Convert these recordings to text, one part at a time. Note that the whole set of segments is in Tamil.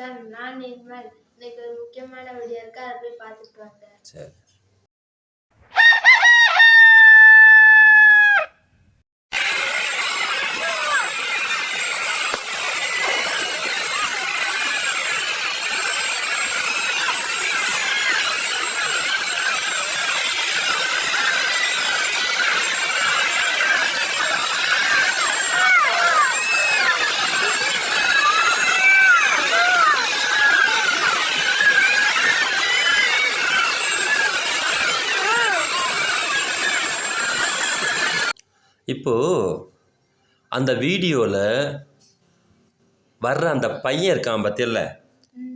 நமஸ்காரம் நான் நிர்மல் இன்னைக்கு ஒரு முக்கியமான வீடியோ இருக்கு? அதை போய் பார்த்துட்டு வந்தேன் சரி. இப்போது அந்த வீடியோவில் வர்ற அந்த பையன் இருக்கான் பத்தியில்ல?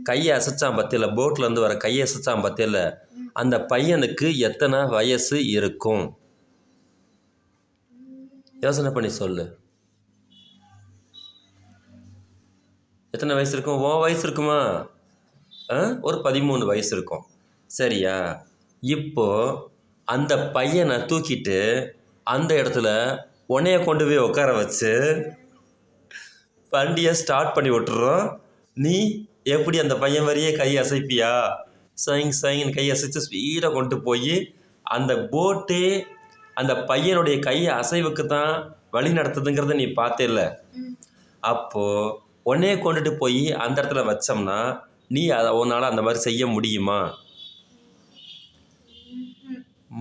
கையை அசைச்சான் பத்தியில்ல? போட்லேருந்து வர கையை அசைச்சான் பத்தியில்ல? அந்த பையனுக்கு எத்தனை வயசு இருக்கும்? யோசனை பண்ணி சொல்லு. எத்தனை வயசு இருக்கும்? ஓ வயசு இருக்குமா? ஆ? ஒரு பதிமூணு வயசு இருக்கும். சரியா? இப்போ அந்த பையனை தூக்கிட்டு அந்த இடத்துல உன்னைய கொண்டு போய் உட்கார வச்சு வண்டியை ஸ்டார்ட் பண்ணி விட்டுறோம். நீ எப்படி அந்த பையன் வரையே கை அசைப்பியா? சைங் சைங்கன்னு கை அசைச்சு ஸ்பீடாக கொண்டு போய் அந்த போட்டே அந்த பையனுடைய கை அசைவுக்கு தான் வழி நடத்துதுங்கிறத நீ பார்த்தேல்ல? அப்போது உன்னைய கொண்டுட்டு போய் அந்த இடத்துல வச்சோம்னா நீ அதை உன்னால் அந்த மாதிரி செய்ய முடியுமா?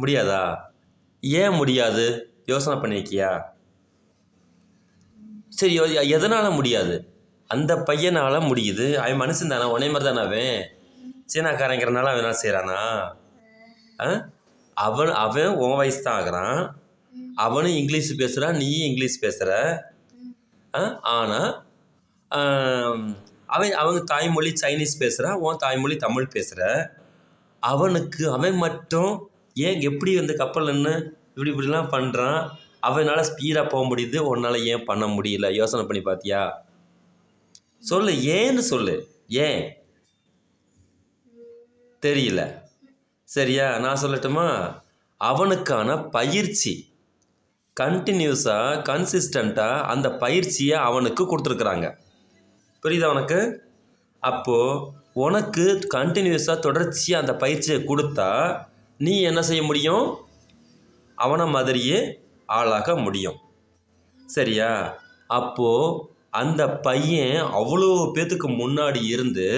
முடியாதா? ஏன் முடியாது? யோசனை பண்ணியிருக்கியா சரி எதனால் முடியாது? அந்த பையனால் முடியுது. அவன் மனுஷன் தானே உனே மாதிரி தானே அவன்? சீனாக்காரங்கிறனால அவன் என்ன செய்கிறானா ஆ? அவன் அவன் உன் வயசு தான் ஆகுறான். அவனும் இங்கிலீஷ் பேசுகிறான் நீயும் இங்கிலீஷ் பேசுகிற ஆனால் அவன் அவங்க தாய்மொழி சைனீஸ் பேசுகிறான் உன் தாய்மொழி தமிழ் பேசுகிற அவனுக்கு அவன் மட்டும் ஏன் எப்படி வந்து கப்பல் நின்று இப்படி இப்படிலாம் பண்ணுறான் அவனால் ஸ்பீடாக போக முடியுது. உன்னால் ஏன் பண்ண முடியல? யோசனை பண்ணி பார்த்தியா சொல்லு. ஏன்னு சொல்லு. ஏன்? தெரியல. சரியா? நான் சொல்லட்டுமா? அவனுக்கான பயிற்சி. கண்டினியூஸாக கன்சிஸ்டண்ட்டாக அந்த பயிற்சியை அவனுக்கு கொடுத்துருக்குறாங்க. புரியுதா உனக்கு? அப்போது உனக்கு கண்டினியூஸாக தொடர்ச்சியாக அந்த பயிற்சியை கொடுத்தா நீ என்ன செய்ய முடியும்? அவனை மாதிரியே ஆளாக முடியும். சரியா? அப்போது அந்த பையன் அவ்வளோ பேத்துக்கு முன்னாடி இருந்து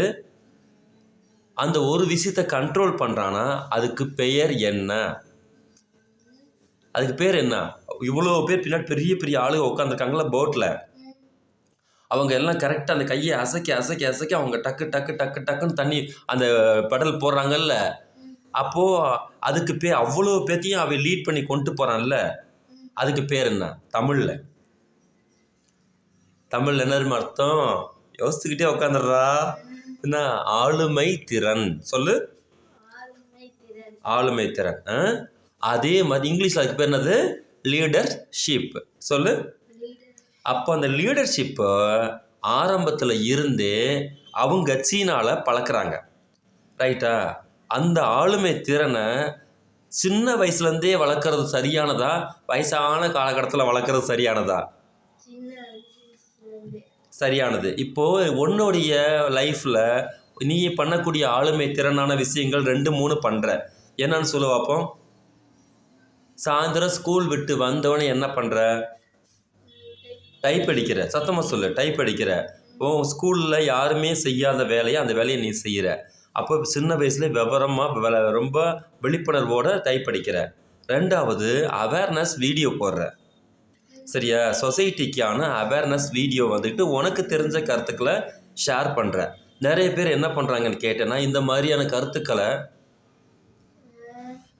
அந்த ஒரு விஷயத்தை கண்ட்ரோல் பண்ணுறான்னா அதுக்கு பெயர் என்ன? அதுக்கு பேர் என்ன? இவ்வளோ பேர் பின்னாடி பெரிய பெரிய ஆளுங்க உட்காந்துருக்காங்களா போட்டில் அவங்க எல்லாம் கரெக்டாக அந்த கையை அசைக்க அசைக்க அசைக்க அவங்க டக்கு டக்கு டக்கு டக்குன்னு தண்ணி அந்த பெடல் போடுறாங்கல்ல. அப்போது அதுக்கு பேர் அவ்வளோ பேத்தையும் அவன் லீட் பண்ணி கொண்டு போகிறான்ல அதுக்கு பேர் என்ன? தமிழில். தமிழில் என்ன அர்த்தம்? யோசிச்சுக்கிட்டே உட்காந்துடுறா என்ன? ஆளுமை திறன். சொல்லு. ஆளுமை திறன். ஆ? அதே மாதிரி இங்கிலீஷில் அதுக்கு பேர் என்னது? லீடர்ஷிப் சொல்லு. அப்போ அந்த லீடர்ஷிப்பை ஆரம்பத்தில் இருந்தே அவங்க சீனாவில் பழக்கிறாங்க. ரைட்டா அந்த ஆளுமை திறனை சின்ன வயசுலேருந்தே வளர்க்குறது சரியானதா? வயசான காலகட்டத்தில் வளர்க்குறது சரியானதா? சரியானது. இப்போது உன்னுடைய லைஃப்பில் நீ பண்ணக்கூடிய ஆளுமை திறனான விஷயங்கள் ரெண்டு மூணு பண்ணுற என்னன்னு சொல்லு பார்ப்போம் சாயந்தரம் ஸ்கூல் விட்டு வந்தவொடனே என்ன பண்ணுற டைப் அடிக்கிற. சத்தமாக சொல்லு. டைப் அடிக்கிற. ஓ ஸ்கூலில் யாருமே செய்யாத வேலையை அந்த வேலையை நீ செய்கிற அப்போ சின்ன வயசுல விவரமாக ரொம்ப விழிப்புணர்வோட டைப் அடிக்கிற ரெண்டாவது அவேர்னஸ் வீடியோ போடுற. சரியா? சொசைட்டிக்கான அவேர்னஸ் வீடியோ வந்துட்டு உனக்கு தெரிஞ்ச கருத்துக்களை ஷேர் பண்ணுற நிறைய பேர் என்ன பண்ணுறாங்கன்னு கேட்டேன்னா இந்த மாதிரியான கருத்துக்களை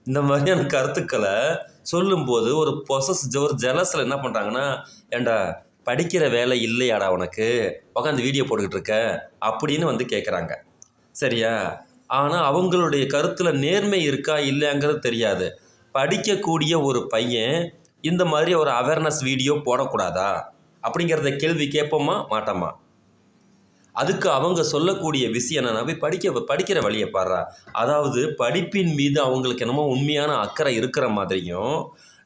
இந்த மாதிரியான கருத்துக்களை சொல்லும்போது ஒரு பொசஸ் ஒரு ஜெலஸில் என்ன பண்ணுறாங்கன்னா ஏண்டா படிக்கிற வேலை இல்லையாடா உனக்கு? உட்காந்து வீடியோ போட்டுக்கிட்டு இருக்க. அப்படின்னு வந்து கேட்குறாங்க சரியா? ஆனால் அவங்களுடைய கருத்தில் நேர்மை இருக்கா இல்லைங்கிறது தெரியாது. படிக்கக்கூடிய ஒரு பையன் இந்த மாதிரி ஒரு அவேர்னஸ் வீடியோ போடக்கூடாதா? அப்படிங்கிறத கேள்வி கேட்போமா மாட்டோமா? அதுக்கு அவங்க சொல்லக்கூடிய விஷயம் என்னென்னா போய் படிக்க படிக்கிற வழியை பாடுறா அதாவது படிப்பின் மீது அவங்களுக்கு என்னமோ உண்மையான அக்கறை இருக்கிற மாதிரியும்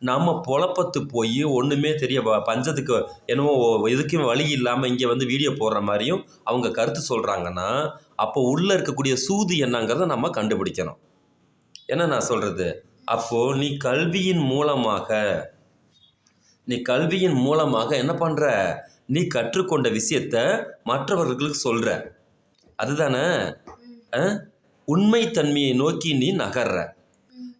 நம்ம பொழப்பத்து போய் ஒன்றுமே தெரிய வ- பஞ்சத்துக்கு என்னமோ எதுக்கும் வழி இல்லாமல் இங்கே வந்து வீடியோ போடுற மாதிரியும் அவங்க கருத்து சொல்கிறாங்கன்னா அப்போ உள்ளே இருக்கக்கூடிய சூது என்னங்கிறத நம்ம கண்டுபிடிக்கணும். என்ன நான் சொல்கிறது அப்போது நீ கல்வியின் மூலமாக நீ கல்வியின் மூலமாக என்ன பண்ணுற நீ கற்றுக்கொண்ட விஷயத்த மற்றவர்களுக்கு சொல்கிற அதுதானே? ஆ? உண்மைத்தன்மையை நோக்கி நீ நகர்ற.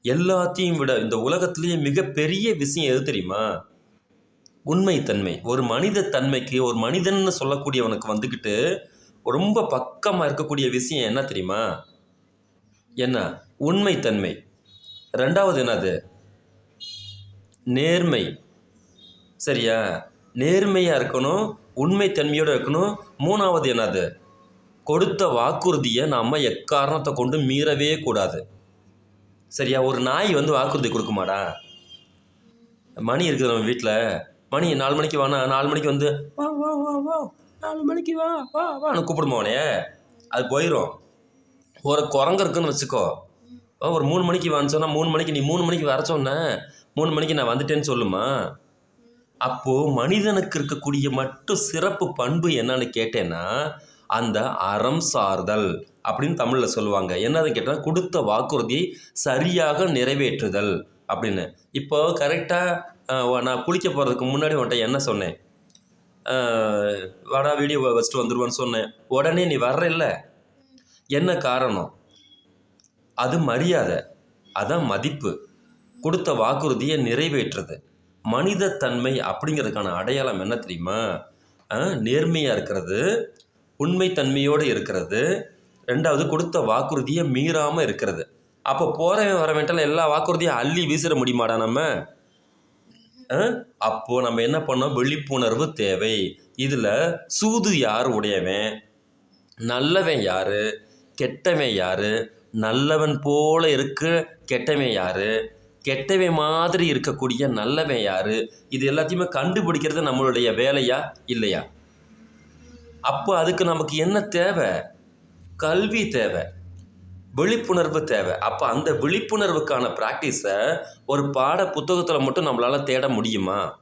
எல்லாத்தையும் விட இந்த உலகத்திலேயே மிகப்பெரிய விஷயம் எது தெரியுமா? உண்மைத்தன்மை. ஒரு மனித தன்மைக்கு ஒரு மனிதன்னு சொல்லக்கூடியவனுக்கு வந்துக்கிட்டு ரொம்ப பக்கமாக இருக்கக்கூடிய விஷயம் என்ன தெரியுமா? என்ன? உண்மைத்தன்மை. ரெண்டாவது என்னது? நேர்மை. சரியா? நேர்மையாக இருக்கணும் உண்மைத்தன்மையோடு இருக்கணும். மூணாவது என்னது? கொடுத்த வாக்குறுதியை நாம் எக்காரணத்தை கொண்டு மீறவே கூடாது. சரியா ஒரு நாய் வந்து வாக்குறுதி கொடுக்குமாடா? மணி இருக்குது நம்ம வீட்டில் மணி நாலு மணிக்கு வானா நாலு மணிக்கு வந்து வா வா வா வா நாலு மணிக்கு வா வா வான்னு கூப்பிடுமா உனைய அது போயிடும் ஒரு குரங்கு இருக்குன்னு வச்சுக்கோ. ஒரு மூணு மணிக்கு வான்னு சொன்னால் மூணு மணிக்கு நீ மூணு மணிக்கு வர சொன்ன மூணு மணிக்கு நான் வந்துட்டேன்னு சொல்லுமா? அப்போது மனிதனுக்கு இருக்கக்கூடிய மட்டும் சிறப்பு பண்பு என்னன்னு கேட்டேன்னா அந்த அறம் சார்தல் அப்படின்னு தமிழில் சொல்லுவாங்க. என்னது கேட்டால் கொடுத்த வாக்குறுதியை சரியாக நிறைவேற்றுதல் அப்படின்னு. இப்போ கரெக்டாக நான் குளிக்க போகிறதுக்கு முன்னாடி உன்ட்ட என்ன சொன்னேன்? வாடா வீடியோ வச்சுட்டு வந்துடுவான்னு சொன்னேன். உடனே நீ வர்ற இல்லை என்ன காரணம்? அது மரியாதை. அதான் மதிப்பு. கொடுத்த வாக்குறுதியை நிறைவேற்றுறது. மனிதத்தன்மை அப்படிங்கிறதுக்கான அடையாளம் என்ன தெரியுமா? நேர்மையாக இருக்கிறது உண்மைத்தன்மையோடு இருக்கிறது. ரெண்டாவது கொடுத்த வாக்குறுதியை மீறாமல் இருக்கிறது. அப்போ போகிறவன் வரவன்ட்டால் எல்லா வாக்குறுதியும் அள்ளி வீசிட முடியுமாடா நம்ம? ஆ? நம்ம என்ன பண்ணோம்? விழிப்புணர்வு தேவை. இதில் சூது யார் உடையவன்? நல்லவன் யார்? கெட்டவன் யார்? நல்லவன் போல இருக்க கெட்டவன் யார்? கெட்டவன் மாதிரி இருக்கக்கூடிய நல்லவன் யார்? இது எல்லாத்தையுமே கண்டுபிடிக்கிறது நம்மளுடைய வேலையா? இல்லையா? அப்போ அதுக்கு நமக்கு என்ன தேவை? கல்வி தேவை. விழிப்புணர்வு தேவை. அப்போ அந்த விழிப்புணர்வுக்கான ப்ராக்டிஸை ஒரு பாட புத்தகத்தில் மட்டும் நம்மளால் தேட முடியுமா?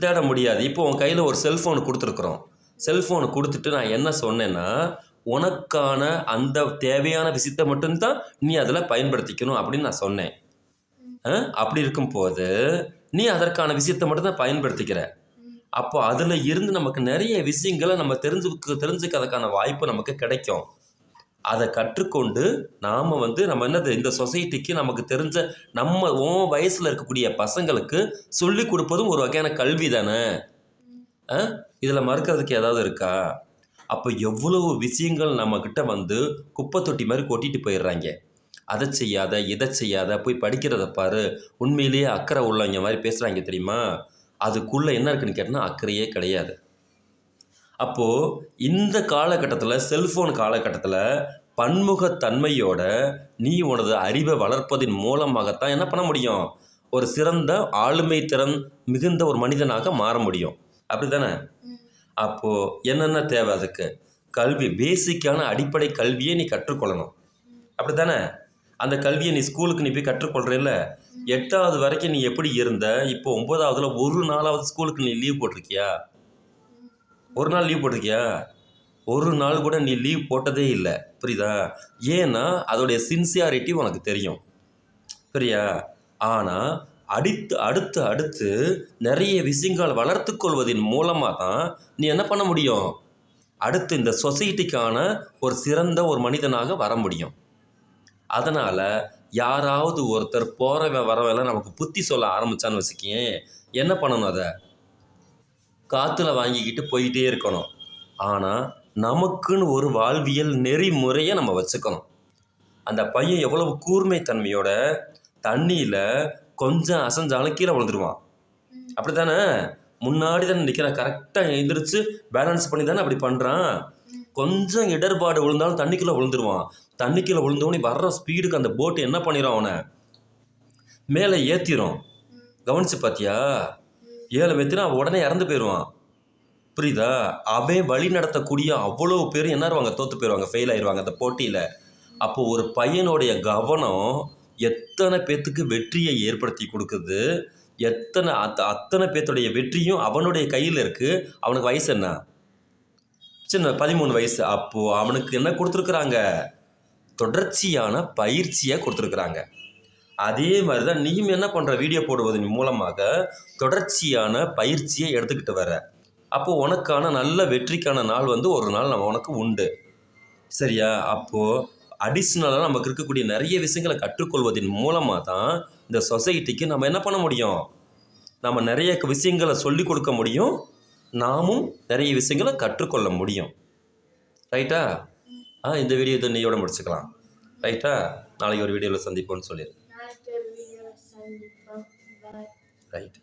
தேட முடியாது. இப்போ உன் கையில் ஒரு செல்ஃபோன் கொடுத்துருக்குறோம். செல்ஃபோனை கொடுத்துட்டு நான் என்ன சொன்னேன்னா உனக்கான அந்த தேவையான விஷயத்தை மட்டும்தான் நீ அதில் பயன்படுத்திக்கணும் அப்படின்னு நான் சொன்னேன். ஆ? அப்படி இருக்கும்போது நீ அதற்கான விஷயத்தை மட்டும்தான் பயன்படுத்திக்கிற. அப்போ அதில் இருந்து நமக்கு நிறைய விஷயங்களை நம்ம தெரிஞ்சுக்க தெரிஞ்சுக்கிறதுக்கான வாய்ப்பு நமக்கு கிடைக்கும். அதை கற்றுக்கொண்டு நாம் வந்து நம்ம என்னது இந்த சொசைட்டிக்கு நமக்கு தெரிஞ்ச நம்ம உன் வயசில் இருக்கக்கூடிய பசங்களுக்கு சொல்லி கொடுப்பதும் ஒரு வகையான கல்வி தானே? இதில் மறுக்கிறதுக்கு ஏதாவது இருக்கா? அப்போ எவ்வளவு விஷயங்கள் நம்மக்கிட்ட வந்து குப்பை தொட்டி மாதிரி கொட்டிட்டு போயிடுறாங்க. அதை செய்யாத இதை செய்யாத போய் படிக்கிறத பாரு. உண்மையிலேயே அக்கறை உள்ளவங்க மாதிரி பேசுகிறாங்க தெரியுமா? அதுக்குள்ளே என்ன இருக்குன்னு கேட்டால் அக்கறையே கிடையாது. அப்போது இந்த காலகட்டத்தில் செல்ஃபோன் காலகட்டத்தில் பன்முகத்தன்மையோட நீ உனது அறிவை வளர்ப்பதின் மூலமாகத்தான் என்ன பண்ண முடியும்? ஒரு சிறந்த ஆளுமை திறன் மிகுந்த ஒரு மனிதனாக மாற முடியும். அப்படி தானே அப்போது என்னென்ன தேவை அதுக்கு? கல்வி பேசிக்கான அடிப்படை கல்வியை நீ கற்றுக்கொள்ளணும். அப்படி தானே அந்த கல்வியை நீ ஸ்கூலுக்கு நீ போய் கற்றுக்கொள்கிறல்ல எட்டாவது வரைக்கும் நீ எப்படி இருந்த? இப்போ ஒம்பதாவதுல ஒரு நாளாவது ஸ்கூலுக்கு நீ லீவ் போட்டிருக்கியா? ஒரு நாள் லீவ் போட்டிருக்கியா? ஒரு நாள் கூட நீ லீவ் போட்டதே இல்லை. புரியுதா? ஏன்னா அதோடைய சின்சியாரிட்டி உனக்கு தெரியும். புரியா? ஆனால் அடித்து அடுத்து அடுத்து நிறைய விஷயங்கள் வளர்த்து கொள்வதன் மூலமாக தான் நீ என்ன பண்ண முடியும்? அடுத்து இந்த சொசைட்டிக்கான ஒரு சிறந்த ஒரு மனிதனாக வர முடியும். அதனால் யாராவது ஒருத்தர் போகிறவன் வரவெல்லாம் நமக்கு புத்தி சொல்ல ஆரம்பித்தான்னு வச்சுக்கேன் என்ன பண்ணணும் அதை? காற்றுல வாங்கிக்கிட்டு போயிட்டே இருக்கணும். ஆனால் நமக்குன்னு ஒரு வாழ்வியல் நெறிமுறையை நம்ம வச்சுக்கணும். அந்த பையன் எவ்வளவு கூர்மைத்தன்மையோட தண்ணியில் கொஞ்சம் அசைஞ்சாலும் கீழே விழுந்துருவான். அப்படி தானே முன்னாடி தானே நிற்கிறான் கரெக்டாக எழுந்திரிச்சு பேலன்ஸ் பண்ணி தானே அப்படி பண்ணுறான் கொஞ்சம் இடர்பாடு விழுந்தாலும் தண்ணிக்குள்ளே விழுந்துருவான். தண்ணிக்குள்ளே விழுந்தவனே வர்ற ஸ்பீடுக்கு அந்த போட்டு என்ன பண்ணிடும் அவனை? மேலே ஏற்றிடும் கவனிச்சு பார்த்தியா ஏழு மெத்தினா உடனே இறந்து போயிடுவான். புரியுதா? அவன் வழி நடத்தக்கூடிய அவ்வளோ பேர் என்ன இருவாங்க தோற்று போயிடுவாங்க ஃபெயில் ஆயிடுவாங்க அந்த போட்டியில். அப்போ ஒரு பையனுடைய கவனம் எத்தனை பேத்துக்கு வெற்றியை ஏற்படுத்தி கொடுக்குது? எத்தனை அத் அத்தனை பேத்துடைய வெற்றியும் அவனுடைய கையில் இருக்குது அவனுக்கு வயசு என்ன? சின்ன பதிமூணு வயசு. அப்போது அவனுக்கு என்ன கொடுத்துருக்குறாங்க? தொடர்ச்சியான பயிற்சியை கொடுத்துருக்குறாங்க. அதே மாதிரி தான் நீயும் என்ன பண்ணுற வீடியோ போடுவதன் மூலமாக தொடர்ச்சியான பயிற்சியை எடுத்துக்கிட்டு வர அப்போ உனக்கான நல்ல வெற்றிக்கான நாள் வந்து ஒரு நாள் நம்ம உனக்கு உண்டு. சரியா? அப்போது அடிஷ்னலாக நமக்கு இருக்கக்கூடிய நிறைய விஷயங்களை கற்றுக்கொள்வதன் மூலமாக தான் இந்த சொசைட்டிக்கு நம்ம என்ன பண்ண முடியும்? நம்ம நிறைய விஷயங்களை சொல்லிக் கொடுக்க முடியும். நாமும் நிறைய விஷயங்களை கற்றுக்கொள்ள முடியும். ரைட்டா இந்த வீடியோ இதை நீயோட முடிச்சுக்கலாம் ரைட்டா நாளைக்கு ஒரு வீடியோவில் சந்திப்போம்னு சொல்லிடு ரைட்